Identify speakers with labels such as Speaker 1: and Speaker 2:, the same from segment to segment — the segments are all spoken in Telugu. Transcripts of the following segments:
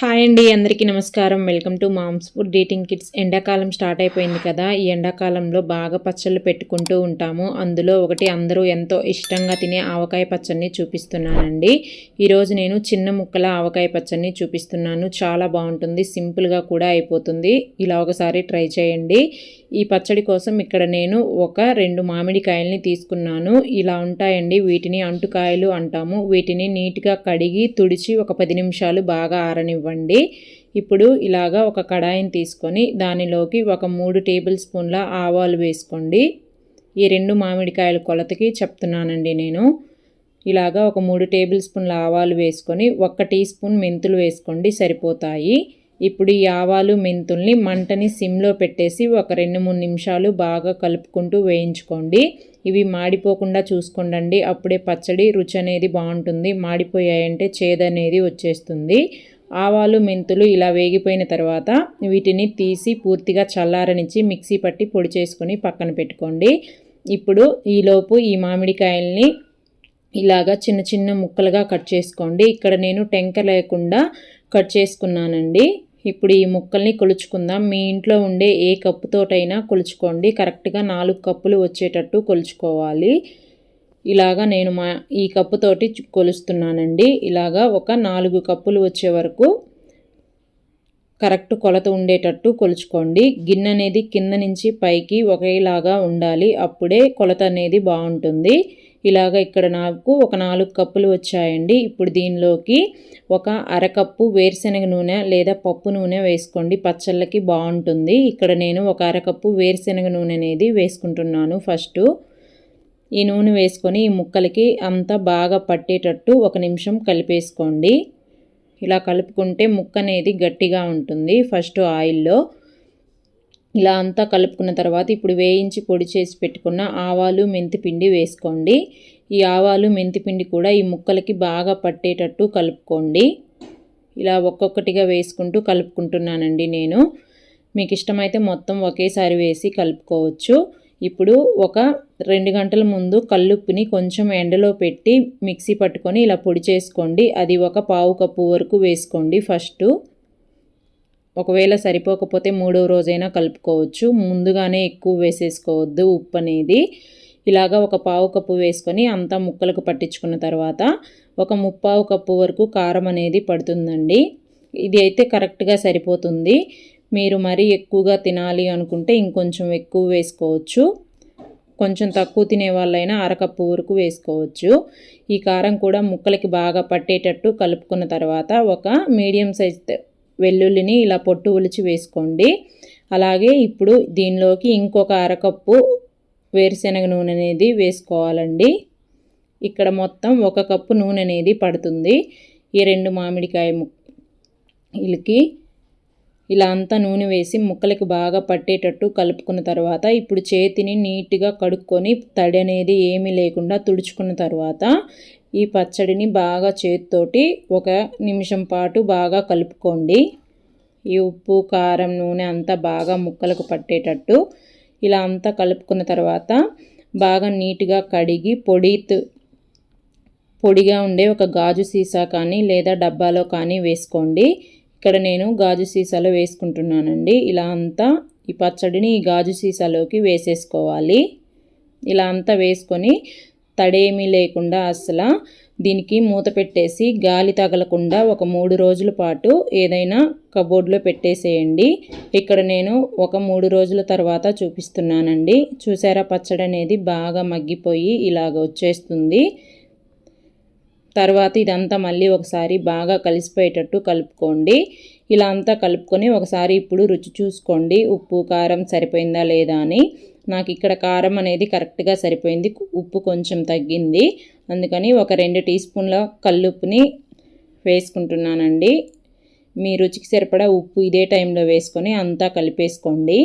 Speaker 1: హాయ్ అండి అందరికీ నమస్కారం. Welcome to mom's food dating kids ఎండాకాలం స్టార్ట్ అయిపోయింది కదా ఈ ఎండాకాలంలో బాగా పచ్చళ్ళు పెట్టుకుంటూ ఉంటాము. అందులో ఒకటి అందరూ ఎంతో ఇష్టంగా తినే ఆవకాయ పచ్చడిని చూపిస్తున్నానండి. ఈరోజు నేను చిన్న ముక్కల ఆవకాయ పచ్చడిని చూపిస్తున్నాను. చాలా బాగుంటుంది సింపుల్గా కూడా అయిపోతుంది. ఇలా ఒకసారి ట్రై చేయండి. ఈ పచ్చడి కోసం ఇక్కడ నేను ఒక రెండు మామిడికాయల్ని తీసుకున్నాను. ఇలా ఉంటాయండి వీటిని అంటుకాయలు అంటాము. వీటిని నీట్గా కడిగి తుడిచి ఒక పది నిమిషాలు బాగా ఆరనివ్వండి. ఇప్పుడు ఇలాగా ఒక కడాయిని తీసుకొని దానిలోకి ఒక మూడు టేబుల్ స్పూన్ల ఆవాలు వేసుకోండి. ఈ రెండు మామిడికాయల కొలతకి చెప్తున్నానండి నేను. ఇలాగా ఒక మూడు టేబుల్ స్పూన్ల ఆవాలు వేసుకొని ఒక టీ స్పూన్ మెంతులు వేసుకోండి సరిపోతాయి. ఇప్పుడు ఈ ఆవాలు మెంతుల్ని మంటని సిమ్లో పెట్టేసి ఒక రెండు మూడు నిమిషాలు బాగా కలుపుకుంటూ వేయించుకోండి. ఇవి మాడిపోకుండా చూసుకోండి అప్పుడే పచ్చడి రుచి అనేది బాగుంటుంది. మాడిపోయాయంటే చేదనేది వచ్చేస్తుంది. ఆవాలు మెంతులు ఇలా వేగిపోయిన తర్వాత వీటిని తీసి పూర్తిగా చల్లారనిచ్చి మిక్సీ పట్టి పొడి చేసుకుని పక్కన పెట్టుకోండి. ఇప్పుడు ఈలోపు ఈ మామిడికాయల్ని ఇలాగా చిన్న చిన్న ముక్కలుగా కట్ చేసుకోండి. ఇక్కడ నేను టెంక లేకుండా కట్ చేసుకున్నానండి. ఇప్పుడు ఈ ముక్కల్ని కొలుచుకుందాం. మీ ఇంట్లో ఉండే ఏ కప్పుతోటైనా కొలుచుకోండి. కరెక్ట్గా నాలుగు కప్పులు వచ్చేటట్టు కొలుచుకోవాలి. ఇలాగా నేను మా ఈ కప్పుతోటి కొలుస్తున్నానండి. ఇలాగా ఒక నాలుగు కప్పులు వచ్చే వరకు కరెక్ట్ కొలత ఉండేటట్టు కొలుచుకోండి. గిన్నె అనేది కింద నుంచి పైకి ఒకేలాగా ఉండాలి. అప్పుడే కొలత అనేది బాగుంటుంది. ఇలాగ ఇక్కడ నాకు ఒక నాలుగు కప్పులు వచ్చాయండి. ఇప్పుడు దీనిలోకి ఒక అరకప్పు వేరుశనగ నూనె లేదా పప్పు నూనె వేసుకోండి. పచ్చళ్ళకి బాగుంటుంది. ఇక్కడ నేను ఒక అరకప్పు వేరుశనగ నూనె అనేది వేసుకుంటున్నాను ఫస్ట్. ఈ నూనె వేసుకొని ఈ ముక్కలకి అంతా బాగా పట్టేటట్టు ఒక నిమిషం కలిపేసుకోండి. ఇలా కలుపుకుంటే ముక్క అనేది గట్టిగా ఉంటుంది ఫస్ట్ ఆయిల్లో. ఇలా అంతా కలుపుకున్న తర్వాత ఇప్పుడు వేయించి పొడి చేసి పెట్టుకున్న ఆవాలు మెంతిపిండి వేసుకోండి. ఈ ఆవాలు మెంతిపిండి కూడా ఈ ముక్కలకి బాగా పట్టేటట్టు కలుపుకోండి. ఇలా ఒక్కొక్కటిగా వేసుకుంటూ కలుపుకుంటున్నానండి నేను. మీకు ఇష్టమైతే మొత్తం ఒకేసారి వేసి కలుపుకోవచ్చు. ఇప్పుడు ఒక రెండు గంటల ముందు కల్లుప్పుని కొంచెం ఎండలో పెట్టి మిక్సీ పట్టుకొని ఇలా పొడి చేసుకోండి. అది ఒక పావు కప్పు వరకు వేసుకోండి ఫస్ట్. ఒకవేళ సరిపోకపోతే మూడో రోజైనా కలుపుకోవచ్చు. ముందుగానే ఎక్కువ వేసేసుకోవద్దు ఉప్పు అనేది. ఇలాగా ఒక పావు కప్పు వేసుకొని అంతా ముక్కలకు పట్టించుకున్న తర్వాత ఒక ముప్పావు కప్పు వరకు కారం అనేది పడుతుందండి. ఇది అయితే కరెక్ట్గా సరిపోతుంది. మీరు మరీ ఎక్కువగా తినాలి అనుకుంటే ఇంకొంచెం ఎక్కువ వేసుకోవచ్చు. కొంచెం తక్కువ తినే వాళ్ళైనా అరకప్పు వరకు వేసుకోవచ్చు. ఈ కారం కూడా ముక్కలకి బాగా పట్టేటట్టు కలుపుకున్న తర్వాత ఒక మీడియం సైజ్ వెల్లుల్లిని ఇలా పొట్టు ఉలిచి వేసుకోండి. అలాగే ఇప్పుడు దీనిలోకి ఇంకొక అరకప్పు వేరుశనగ నూనె అనేది వేసుకోవాలండి. ఇక్కడ మొత్తం ఒక కప్పు నూనె అనేది పడుతుంది. ఈ రెండు మామిడికాయ ముక్కలకి ఇలా అంతా నూనె వేసి ముక్కలకి బాగా పట్టేటట్టు కలుపుకున్న తర్వాత ఇప్పుడు చేతిని నీట్గా కడుక్కొని తడి అనేది ఏమీ లేకుండా తుడుచుకున్న తర్వాత ఈ పచ్చడిని బాగా చేతితోటి ఒక నిమిషం పాటు బాగా కలుపుకోండి. ఈ ఉప్పు కారం నూనె అంతా బాగా ముక్కలకు పట్టేటట్టు ఇలా అంతా కలుపుకున్న తర్వాత బాగా నీట్గా కడిగి పొడి పొడిగా ఉండే ఒక గాజు సీసా కానీ లేదా డబ్బాలో కానీ వేసుకోండి. ఇక్కడ నేను గాజు సీసాలో వేసుకుంటున్నానండి. ఇలా అంతా ఈ పచ్చడిని ఈ గాజు సీసాలోకి వేసేసుకోవాలి. ఇలా అంతా వేసుకొని తడేమీ లేకుండా అసలు దీనికి మూత పెట్టేసి గాలి తగలకుండా ఒక మూడు రోజుల పాటు ఏదైనా కబోర్డ్లో పెట్టేసేయండి. ఇక్కడ నేను ఒక మూడు రోజుల తర్వాత చూపిస్తున్నానండి. చూసారా పచ్చడి అనేది బాగా మగ్గిపోయి ఇలాగ వచ్చేస్తుంది. తర్వాత ఇదంతా మళ్ళీ ఒకసారి బాగా కలిసిపోయేటట్టు కలుపుకోండి. ఇలా అంతా కలుపుకొని ఒకసారి ఇప్పుడు రుచి చూసుకోండి. ఉప్పు కారం సరిపోయిందా లేదా అని. నాకు ఇక్కడ కారం అనేది కరెక్ట్గా సరిపోయింది. ఉప్పు కొంచెం తగ్గింది. అందుకని ఒక రెండు టీ స్పూన్ల కల్లుప్పుని వేసుకుంటున్నానండి. మీ రుచికి సరిపడా ఉప్పు ఇదే టైంలో వేసుకొని అంతా కలిపేసుకోండి.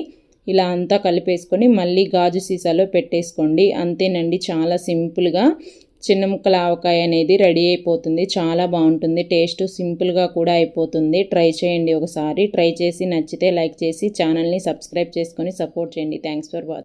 Speaker 1: ఇలా అంతా కలిపేసుకొని మళ్ళీ గాజు సీసాలో పెట్టేసుకోండి. అంతేనండి చాలా సింపుల్గా. చిన్న ముక్కల ఆవకాయ అనేది రెడీ అయిపోతుంది. చాలా బాగుంటుంది. టేస్ట్ సింపుల్గా కూడా అయిపోతుంది. ట్రై చేయండి ఒకసారి. ట్రై చేసి నచ్చితే లైక్ చేసి ఛానల్ని సబ్స్క్రైబ్ చేసుకొని సపోర్ట్ చేయండి. Thanks for watching